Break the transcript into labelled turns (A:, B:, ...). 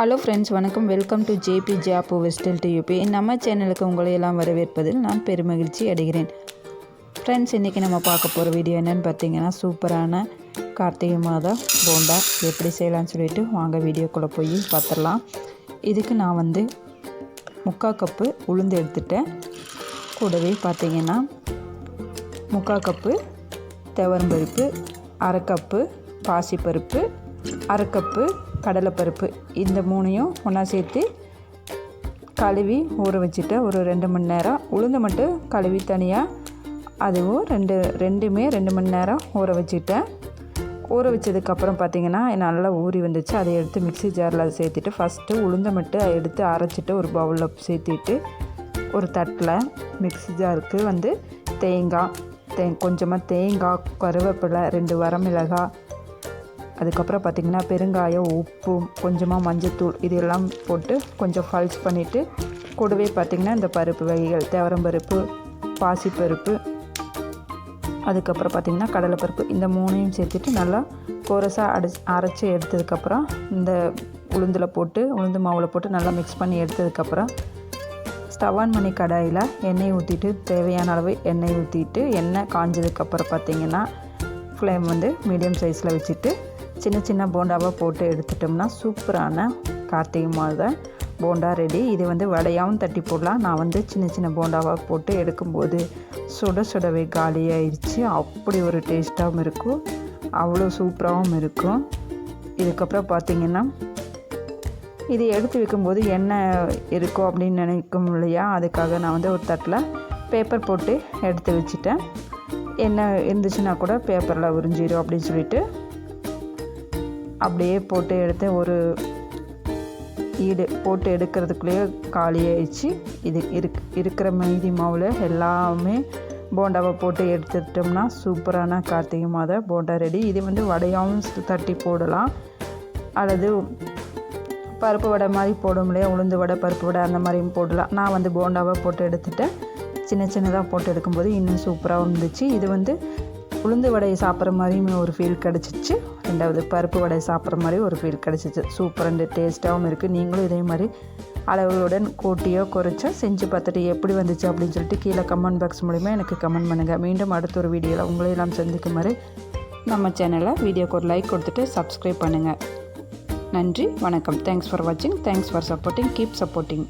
A: Hello friends வணக்கம். Welcome to JP job வெஸ்டல் டியூபி நம்ம சேனலுக்கு உங்களை எல்லாம் வரவேற்பதில் நான் பெருமகிழ்ச்சி அடைகிறேன். ஃப்ரெண்ட்ஸ் இன்றைக்கி நம்ம பார்க்க போகிற வீடியோ என்னென்னு பார்த்தீங்கன்னா சூப்பரான கார்த்திகை மாதம் போண்டா எப்படி செய்யலாம்னு சொல்லிட்டு வாங்க வீடியோக்குள்ளே போய் பார்த்துடலாம். இதுக்கு நான் வந்து முக்கால் கப்பு உளுந்து எடுத்துட்டேன். கூடவே பார்த்தீங்கன்னா முக்கால் கப்பு துவரம்பருப்பு அரை கப்பு பாசிப்பருப்பு அரை கப்பு கடலைப்பருப்பு. இந்த மூணையும் ஒன்றா சேர்த்து கழுவி ஊற வச்சுட்டு ஒரு ரெண்டு மணி நேரம் உளுந்து மட்டும் கழுவி தனியாக அதுவும் ரெண்டு ரெண்டுமே ரெண்டு மணி நேரம் ஊற வச்சுட்டேன். ஊற வச்சதுக்கப்புறம் பார்த்திங்கன்னா நல்லா ஊறி வந்துச்சு. அதை எடுத்து மிக்ஸி ஜாரில் சேர்த்துட்டு ஃபஸ்ட்டு உளுந்தை மட்டும் எடுத்து அரைச்சிட்டு ஒரு பவுலில் சேர்த்திட்டு ஒரு தட்டில் மிக்ஸி ஜாருக்கு வந்து தேங்காய் தே கொஞ்சமாக தேங்காய் கருவேப்பிலை ரெண்டு வரமிளகாய் அதுக்கப்புறம் பார்த்திங்கன்னா பெருங்காயம் உப்பு கொஞ்சமாக மஞ்சத்தூள் இது எல்லாம் போட்டு கொஞ்சம் ஃபல்ஸ் பண்ணிவிட்டு கூடவே பார்த்திங்கன்னா இந்த பருப்பு வகைகள் தேவரம்பருப்பு பாசிப்பருப்பு அதுக்கப்புறம் பார்த்திங்கன்னா கடலைப்பருப்பு இந்த மூணையும் சேர்த்துட்டு நல்லா கோரஸாக அடிச்சு அரைச்சி எடுத்ததுக்கப்புறம் இந்த உளுந்தில் போட்டு உளுந்து மாவில் போட்டு நல்லா மிக்ஸ் பண்ணி எடுத்ததுக்கப்புறம் ஸ்டவ் ஆன் பண்ணி கடாயில் எண்ணெய் ஊற்றிட்டு தேவையான அளவு எண்ணெய் ஊற்றிட்டு எண்ணெய் காஞ்சதுக்கப்புறம் பார்த்திங்கன்னா ஃப்ளேம் வந்து மீடியம் சைஸில் வச்சுட்டு சின்ன சின்ன போண்டாவாக போட்டு எடுத்துட்டோம்னா சூப்பரான கார்த்திகை மாத போண்டா ரெடி. இது வந்து வடையாகவும் தட்டி போடலாம். நான் வந்து சின்ன சின்ன போண்டாவாக போட்டு எடுக்கும்போது சுட சுடவே காலியாகிடுச்சு அப்படி ஒரு டேஸ்ட்டாகவும் இருக்கும். அவ்வளோ சூப்பராகவும் இருக்கும். இதுக்கப்புறம் பார்த்திங்கன்னா இது எடுத்து வைக்கும்போது என்ன இருக்கும் அப்படின்னு நினைக்கும் இல்லையா? அதுக்காக நான் வந்து ஒரு தட்டில் பேப்பர் போட்டு எடுத்து வச்சுட்டேன். என்ன இருந்துச்சுன்னா கூட பேப்பரில் உறிஞ்சிடும் அப்படின்னு சொல்லிட்டு அப்படியே போட்டு எடுத்து ஒரு ஈடு போட்டு எடுக்கிறதுக்குள்ளேயே காலியாகிடுச்சு இது இருக் இருக்கிற மீதி மாவில் எல்லாமே போண்டாவை போட்டு எடுத்துட்டோம்னா சூப்பரான கார்த்திகை மாத போண்டா ரெடி. இது வந்து வடையாகவும் தட்டி போடலாம். அல்லது பருப்பு வடை மாதிரி போடும் இல்லையா? உளுந்து வடை பருப்பு வடை அந்த மாதிரியும் போடலாம். நான் வந்து போண்டாவை போட்டு எடுத்துட்டேன். சின்ன சின்னதாக போட்டு எடுக்கும்போது இன்னும் சூப்பராக இருந்துச்சு இது வந்து உளுந்து வடையை சாப்பிட்ற மாதிரியுமே ஒரு ஃபீல் கிடச்சிச்சு. ரெண்டாவது பருப்பு வடையை சாப்பிட்ற மாதிரி ஒரு ஃபீல் கிடச்சிச்சு. சூப்பர் அண்டு டேஸ்ட்டாகவும் இருக்குது நீங்களும் இதே மாதிரி அளவுகளுடன் கூட்டியோ குறைச்சோ செஞ்சு பார்த்துட்டு எப்படி வந்துச்சு அப்படின்னு சொல்லிட்டு கீழே கமெண்ட் பாக்ஸ் மூலிமா எனக்கு கமெண்ட் பண்ணுங்கள் மீண்டும் அடுத்த ஒரு வீடியோவில் உங்களையெல்லாம் சந்திக்கும் மாதிரி நம்ம சேனலை வீடியோக்கு ஒரு லைக் கொடுத்துட்டு சப்ஸ்கிரைப் பண்ணுங்கள் நன்றி வணக்கம். தேங்க்ஸ் ஃபார் வாட்சிங் thanks for supporting keep supporting